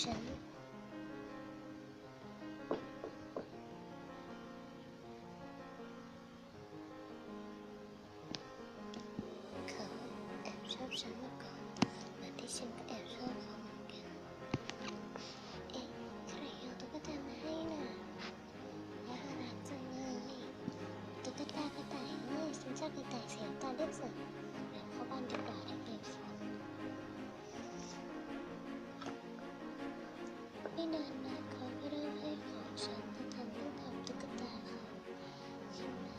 ฉันเขาแอบชอบฉันมาก่อนเหมือนที่ฉันก็แอบชอบเขาเหมือนกันเอ๊ะใคร ไม่นานนักเขาก็เริ่มให้ของฉันและทำเรื่องทำตุ๊กตาเขาฉันนะ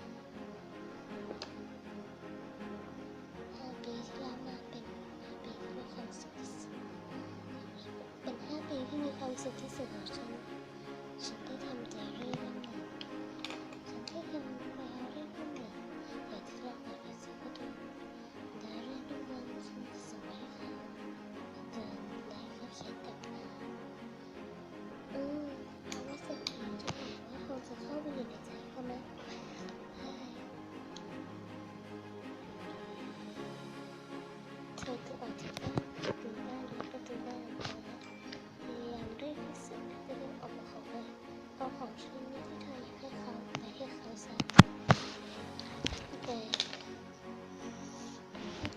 ห้าปีที่แล้วมาเป็นห้าปีที่มีความสุขที่สุดเป็นห้าปีที่มีความสุขที่สุดของฉัน เอาของชิ้ที่เธออยากให้เขาไปให้เขาซะแต่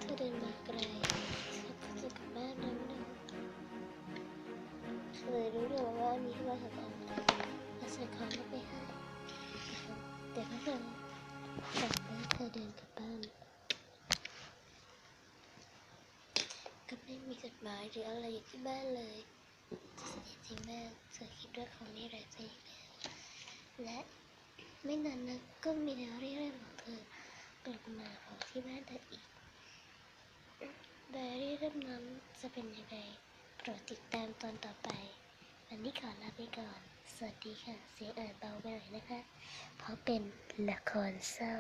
เธอเดินมาไกลเธอก็จะกลับบ้านแล้วนะเธอเลยรู้เลยว่าอันนี้มาจากอะไรและใส่ของเข้าไปให้แต่ไม่เป็นไรแต่เมื่อเธอเดินกลับบ้านก็ไม่มีจดหมายหรืออะไรอยู่ที่บ้านเลยจริงๆแม่เธอคิดว่าเขาไม่รักเธอ และไม่นานนักก็มีแนวเรื่องของเธอกลับมาของที่บ้านเธออีกไดอารี่เล่มนั้นจะเป็นยังไงโปรดติดตามตอนต่อไป วันนี้ขอลาไปก่อน สวัสดีค่ะ เสียงอ่านเบาไปหน่อยนะคะ เพราะเป็นละครเศร้า